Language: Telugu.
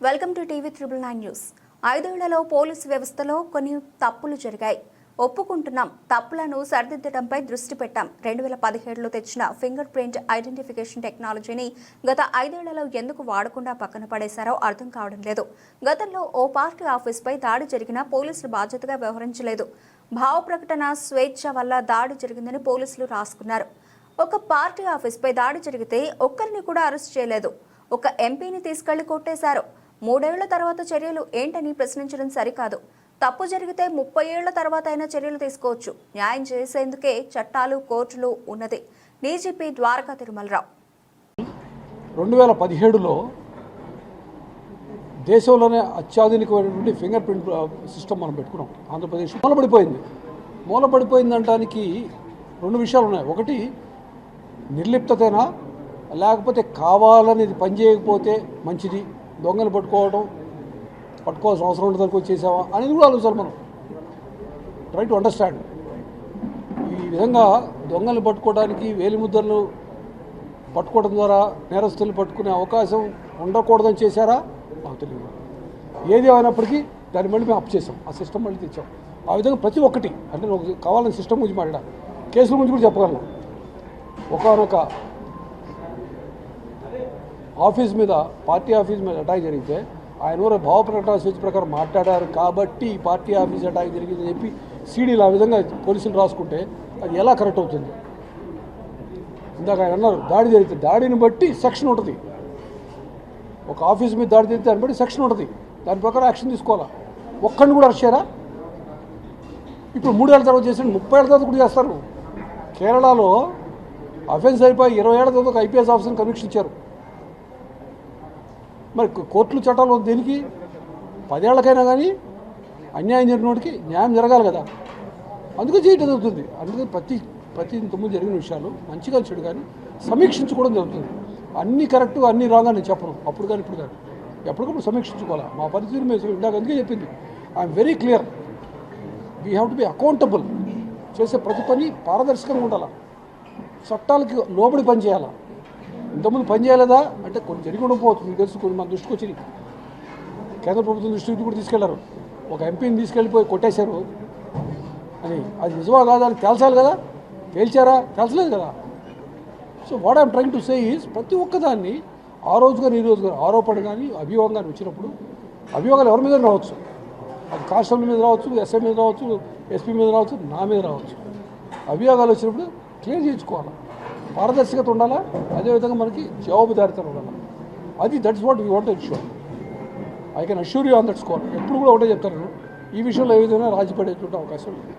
Welcome to TV triple nine news. ఐదేళ్ళలో పోలీసు వ్యవస్థలో కొన్ని తప్పులు జరిగాయి. ఒప్పుకుంటున్నాం. తప్పులను సరిదిద్దడంపై దృష్టి పెట్టాం. రెండు వేల పదిహేడులో తెచ్చిన ఫింగర్ ప్రింట్ ఐడెంటిఫికేషన్ టెక్నాలజీని గత ఐదేళ్ళలో ఎందుకు వాడకుండా పక్కన పడేశారో అర్థం కావడం లేదు. గతంలో ఓ పార్టీ ఆఫీస్పై దాడి జరిగినా పోలీసులు బాధ్యతగా వ్యవహరించలేదు. భావ ప్రకటన స్వేచ్ఛ వల్ల దాడి జరిగిందని పోలీసులు రాసుకున్నారు. ఒక పార్టీ ఆఫీస్పై దాడి జరిగితే ఒక్కరిని కూడా అరెస్ట్ చేయలేదు. ఒక ఎంపీని తీసుకెళ్ళి కొట్టేశారు. మూడేళ్ళ తర్వాత చర్యలు ఏంటని ప్రశ్నించడం సరికాదు. తప్పు జరిగితే ముప్పై ఏళ్ళ తర్వాత అయినా చర్యలు తీసుకోవచ్చు. న్యాయం చేసేందుకే చట్టాలు కోర్టులు ఉన్నది. డీజీపీ ద్వారకా తిరుమలరావు. రెండు వేల పదిహేడులో దేశంలోనే అత్యాధునికమైనటువంటి ఫింగర్ ప్రింట్ సిస్టమ్ మనం పెట్టుకున్నాం. ఆంధ్రప్రదేశ్ మూలపడిపోయింది. మూలపడిపోయింది అనడానికి రెండు విషయాలు ఉన్నాయి. ఒకటి నిర్లిప్తతేనా? లేకపోతే కావాలని ఇది పనిచేయకపోతే మంచిది? దొంగలు పట్టుకోవడం పట్టుకోవాల్సిన అవసరం ఉండదని వచ్చేసావా అనేది కూడా ఆలోచించాలి మనం. ట్రై టు అండర్స్టాండ్ ఈ విధంగా దొంగలు పట్టుకోవడానికి వేలిముద్రలు పట్టుకోవడం ద్వారా నేరస్తులు పట్టుకునే అవకాశం ఉండకూడదని చేశారా? మాకు తెలియదు. ఏది అయినప్పటికీ దాన్ని మళ్ళీ మేము అప్ చేసాం. ఆ సిస్టమ్ మళ్ళీ తెచ్చాం. ఆ విధంగా ప్రతి ఒక్కటి అంటే కావాలని సిస్టమ్ గురించి మాట్లాడాలి. కేసుల గురించి కూడా చెప్పగలను. ఒకనొక ఆఫీస్ మీద పార్టీ ఆఫీస్ మీద అటాక్ జరిగితే ఆయన ఊరు భావ ప్రకటన స్వేచ్ఛ ప్రకారం మాట్లాడారు. కాబట్టి ఈ పార్టీ ఆఫీస్ అటాక్ జరిగిందని చెప్పి సీడీలు ఆ విధంగా పోలీసులు రాసుకుంటే అది ఎలా కరెక్ట్ అవుతుంది? ఇందాక ఆయన అన్నారు దాడి జరిగితే దాడిని బట్టి సెక్షన్ ఉంటుంది. ఒక ఆఫీస్ మీద దాడి జరిగితే దాన్ని బట్టి సెక్షన్ ఉంటుంది. దాని ప్రకారం యాక్షన్ తీసుకోవాలా? ఒక్కడిని కూడా అరిచారా చేయరా? ఇప్పుడు మూడేళ్ళ తర్వాత చేసిన ముప్పై ఏళ్ళ తర్వాత కూడా చేస్తారు. కేరళలో అఫెన్స్ అయిపోయి ఇరవై ఏళ్ళ తర్వాత ఒక ఐపీఎస్ ఆఫీసర్ని కన్విక్షన్ ఇచ్చారు. మరి కోర్టులు చట్టాలు దేనికి? పదేళ్ళకైనా కానీ అన్యాయం జరిగినోడికి న్యాయం జరగాలి కదా. అందుకే చేయటం జరుగుతుంది. అందుకే ప్రతి ప్రతి తొమ్మిది జరిగిన విషయాలు మంచిగా చెడు కానీ సమీక్షించుకోవడం జరుగుతుంది. అన్నీ కరెక్ట్ అన్నీ రాంగ్ అని చెప్పను. అప్పుడు కానీ ఇప్పుడు కానీ ఎప్పటికప్పుడు సమీక్షించుకోవాలి? మా పరిస్థితిని మేము ఇందాక అందుకే చెప్పింది. I'm very clear we have to be accountable చేసే ప్రతి పని పారదర్శకంగా ఉండాలి? చట్టాలకి లోబడి పని చేయాలా ఇంతకుముందు పని చేయలేదా? అంటే కొన్ని జరిగి ఉండకపోవచ్చు. మీకు తెలుసు కొన్ని మన దృష్టికి వచ్చి కేంద్ర ప్రభుత్వం దృష్టికి కూడా తీసుకెళ్ళారు. ఒక ఎంపీని తీసుకెళ్ళిపోయి కొట్టేశారు. అని. అది నిజమా కాదా అని తేల్చాలి కదా? తేల్చారా? తేల్చలేదు కదా? So what I'm trying to say is ప్రతి ఒక్కదాన్ని ఆ రోజు కానీ ఈ రోజు కానీ ఆరోపణ కానీ అభియోగం కానీ వచ్చినప్పుడు అభియోగాలు ఎవరి మీద రావచ్చు. అది కానిస్టేబుల్ మీద రావచ్చు ఎస్ఐ మీద రావచ్చు ఎస్పీ మీద రావచ్చు నా మీద రావచ్చు. అభియోగాలు వచ్చినప్పుడు క్లియర్ చేయించుకోవాలి. పారదర్శకత ఉండాలా? అదేవిధంగా మనకి జవాబుదారితనం ఉండాలి? అది that's what we want sure I can assure you on that score ఎప్పుడు కూడా ఒకటే చెప్తారు ఈ విషయంలో ఏ విధంగా రాజీ పడేటువంటి అవకాశం లేదు.